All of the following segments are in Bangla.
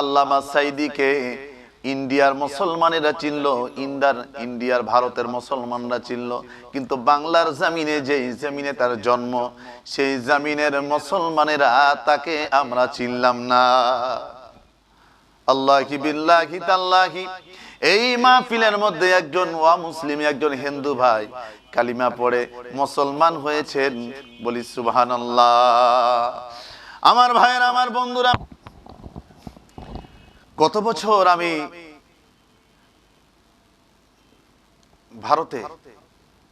আল্লামা সাইদিকে ইন্ডিয়ার মুসলমানেরা চিনল, ইন্দার, ইন্ডিয়ার ভারতের মুসলমানরা চিনল। কিন্তু বাংলার জামিনে যেই জামিনে তার জন্ম, সেই জামিনের মুসলমানেরা তাকে আমরা চিনলাম না। আল্লাহি বিল্লাহি তাল্লাহি, এই মাহফিলের মধ্যে একজন ওয়া মুসলিম একজন হিন্দু ভাই কালিমা পড়ে, মুসলমান হয়েছেন, বলি সুবহানাল্লাহ। আমার ভাইয়ের, আমার বন্ধুরা গত বছর আমি ভারতে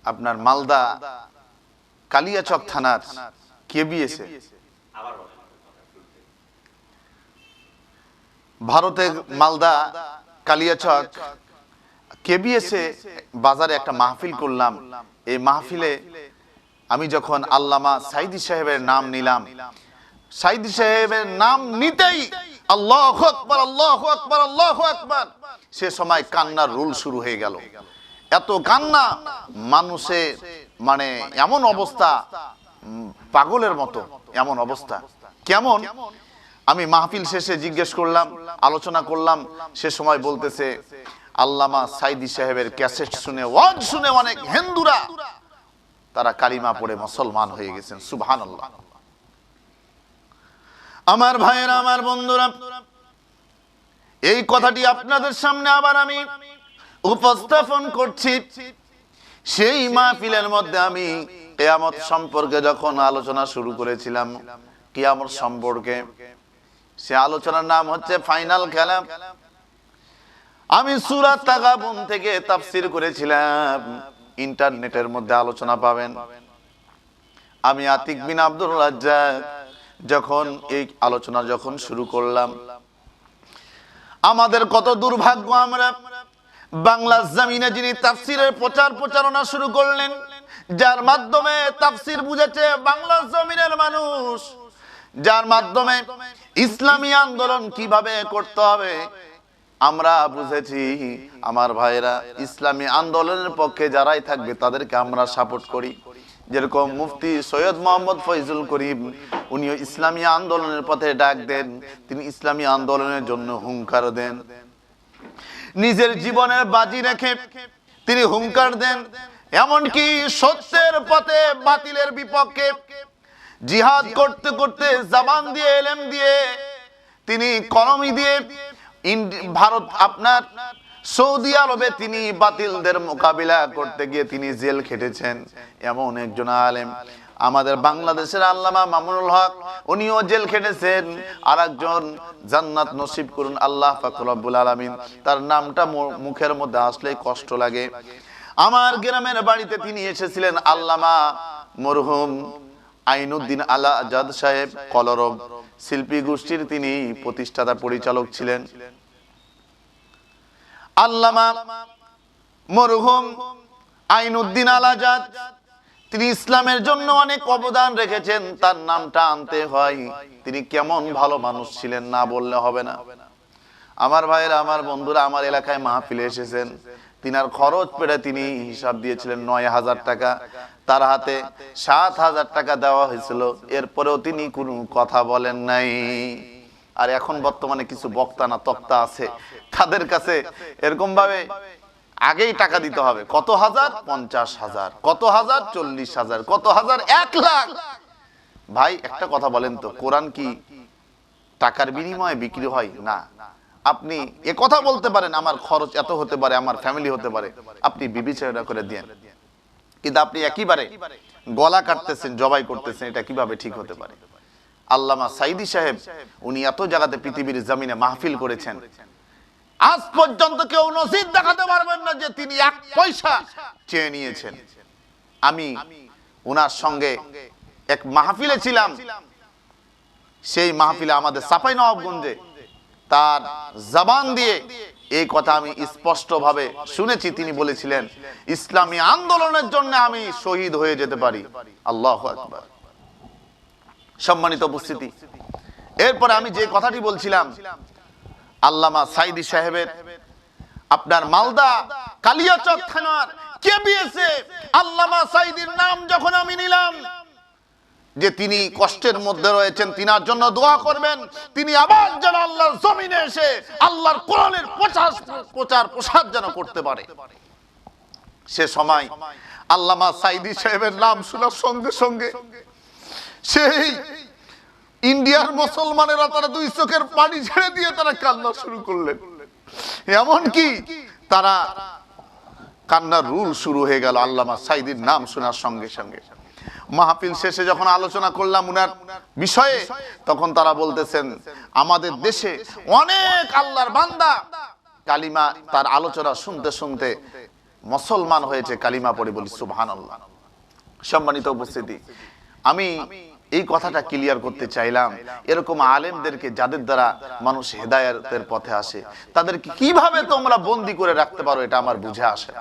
আপনার মালদা কালিয়াচক থানার কেবিএসে ভারতে মালদা কালিয়াচক কেবিএসে বাজারে একটা মাহফিল করলাম। এই মাহফিলে আমি যখন আল্লামা সাইদি সাহেবের নাম নিলাম, সাইদি সাহেবের নাম নিতেই আল্লাহ আকবর আল্লাহ আকবর আল্লাহ আকবর। সে সময় কান্নার রুল শুরু হয়ে গেল। এত কান্না, মানুষে মানে এমন অবস্থা পাগলের মতো এমন অবস্থা। কেমন? আমি মাহফিল শেষে জিজ্ঞেস করলাম, আলোচনা করলাম, সে সময় বলতেছে, আল্লামা সাইদি সাহেবের ক্যাসেট শুনে, ওয়াজ শুনে অনেক হিন্দুরা, তারা কালিমা পড়ে মুসলমান হয়ে গেছেন। সুবহানাল্লাহ। আমার ভাইয়েরা, আমার বন্ধুরা, এই কথাটি আপনাদের সামনে আবার আমি উপস্থাপন করছি। সেই মাহফিলের মধ্যে আমি কেয়ামত সম্পর্কে যখন আলোচনা শুরু করেছিলাম, কিয়ামত সম্পর্কে, সে আলোচনার নাম হচ্ছে ফাইনাল খেলা আমি সুরাত তাগাবুন থেকে তাফসির করেছিলাম। ইন্টারনেটের মধ্যে আলোচনা পাবেন। আমি আতিক বিন আব্দুল রাজ্জাক যখন এই আলোচনা যখন শুরু করলাম, আমাদের কত দুর্ভাগ্য আমরা। বাংলা জামিনে যিনি তাফসিরের প্রচার প্রচারণা শুরু করলেন, যার মাধ্যমে তাফসির বুঝেছে বাংলা জমিনের মানুষ, যার মাধ্যমে ইসলামী আন্দোলন কীভাবে করতে হবে, আমরা বুঝেছি আমার ভাইয়েরা, ইসলামী আন্দোলনের পক্ষে যারাই থাকবে তাদেরকে আমরা সাপোর্ট করি। যেরকম মুফতি সৈয়দ মোহাম্মদ ফৈজুল করিম, উনিও ইসলামী আন্দোলনের পথে ডাক দেন। তিনি ইসলামী আন্দোলনের জন্য হুঙ্কার দেন। নিজের জীবনের বাজি রেখে তিনি হুঙ্কার দেন। এমনকি সত্যের পথে বাতিলের বিপক্ষে জিহাদ করতে করতে জবান দিয়ে, এলেম দিয়ে তিনি কলমি দিয়ে ভারত আপনার সৌদি আরবে তিনি বাতিলদের মোকাবিলা করতে গিয়ে তিনি জেল খেটেছেন। এমন একজন আলেম। আমাদের বাংলাদেশের আল্লামা মামুনুল হক, উনিও জেল খেটেছেন। আর একজন জান্নাত নসিব করুন আল্লাহ ফাকুর রব্বুল আলমিন। তার নামটা মুখের মধ্যে আসলেই কষ্ট লাগে। আমার গ্রামের বাড়িতে তিনি এসেছিলেন আল্লামা মরহুম আইনুদ্দিন আলা আজাদ সাহেব, কলরব। শিল্পী গোষ্ঠীর তিনি প্রতিষ্ঠাতা পরিচালক ছিলেন। আল্লামা মরহুম আইনুদ্দিন আল আজাদ তিনি ইসলামের জন্য অনেক অবদান রেখেছেন, তার নামটা আনতে হয়। তিনি কেমন ভালো মানুষ ছিলেন না বললে হবে না। আমার ভাইয়েরা, আমার বন্ধুরা, আমার এলাকায় মাহফিলে এসেছেন। তিনার খরচ পেড়ে তিনি হিসাব দিয়েছিলেন নয় হাজার টাকা। তার হাতে সাত হাজার টাকা দেওয়া হয়েছিল। এরপরেও তিনি কোনো কথা বলেন নাই। আর এখন বর্তমানে কিছু বক্তা না তক্তা আছে, তাদের কাছে এরকম ভাবে আগেই টাকা দিতে হবে। কত হাজার? পঞ্চাশ হাজার। কত হাজার? চল্লিশ হাজার। কত হাজার? এক লাখ! ভাই, একটা কথা বলেন তো, কোরআন কি টাকার বিনিময়ে বিক্রি হয়? না। আপনি এ কথা বলতে পারেন, আমার খরচ এত হতে পারে, আমার ফ্যামিলি হতে পারে। আপনি বিবেচনা করে দিয়ে কিন্তু আপনি একইবারে গলা কাটতেছেন, জবাই করতেছেন, এটা কীভাবে ঠিক হতে পারে? আল্লামা সাইদি সাহেব, উনি এত জায়গাতে পৃথিবীর জমিনে মাহফিল করেছেন। আজ পর্যন্ত কেউ নসিব দেখাতে পারবেন না যে তিনি এক পয়সা চেয়ে নিয়েছেন। আমি ওনার সঙ্গে এক মাহফিলে ছিলাম। সেই মাহফিলে আমাদের সাপাই নবাবগঞ্জে তার জবান দিয়ে এই কথা আমি স্পষ্টভাবে শুনেছি। তিনি বলেছিলেন, ইসলামী আন্দোলনের জন্য আমি শহীদ হয়ে যেতে পারি। আল্লাহ আকবার। সম্মানিত উপস্থিতি। এরপরে আমি যে কথাটি বলছিলাম, আল্লামা সাইদি সাহেবের, আপনার মালদা কালিয়াচক থানার কে বিয়েছে আল্লামা সাইদির নাম যখন আমি নিলাম, যে তিনি কষ্টের মধ্যে রয়েছেন, তিনার জন্য দোয়া করবেন, তিনি আবার যেন আল্লাহর জমিনে এসে আল্লাহর কোরআনের প্রচার প্রচার, প্রসার যেন করতে পারে। সে সময় আল্লামা সাইদি সাহেবের নাম শোনার সঙ্গে সঙ্গে। সেই ইন্ডিয়ার মুসলমানেরা তারা দুই চোখের পানি ছেড়ে দিয়ে তারা কান্না শুরু করলেন। এমন কি তারা কান্নার রুল শুরু হয়ে গেল আল্লামা সাইদির নাম শোনার সঙ্গে সঙ্গে। মাহফিল শেষে যখন আলোচনা করলাম উনার বিষয়ে, তখন তারা বলতেছেন, আমাদের দেশে অনেক আল্লাহর বান্দা। কালিমা তার আলোচনা শুনতে শুনতে মুসলমান হয়েছে কালিমা পড়ে বলি, সুবহানাল্লাহ। সম্মানিত উপস্থিতি, আমি এই কথাটা ক্লিয়ার করতে চাইলাম। এরকম আলেমদেরকে যাদের দ্বারা মানুষ হেদায়েতের পথে আসে, তাদেরকে কীভাবে তোমরা বন্দি করে রাখতে পারো এটা আমার বুঝে আসে।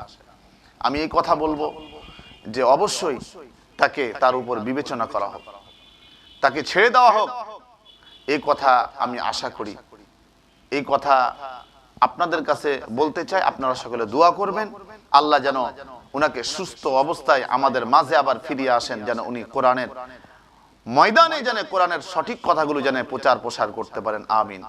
আমি এই কথা বলব যে অবশ্যই তাকে তার উপর বিবেচনা করা হোক। তাকে ছেড়ে দেওয়া হোক। এই কথা আমি আশা করি। এই কথা আপনাদের কাছে বলতে চাই, আপনারা সকলে দোয়া করবেন। আল্লাহ যেন উনাকে সুস্থ অবস্থায় আমাদের মাঝে আবার ফিরিয়ে আসেন, যেন উনি কোরআনের ময়দানে যেন কোরআনের সঠিক কথাগুলো যেন প্রচার প্রসার করতে পারেন আমিন।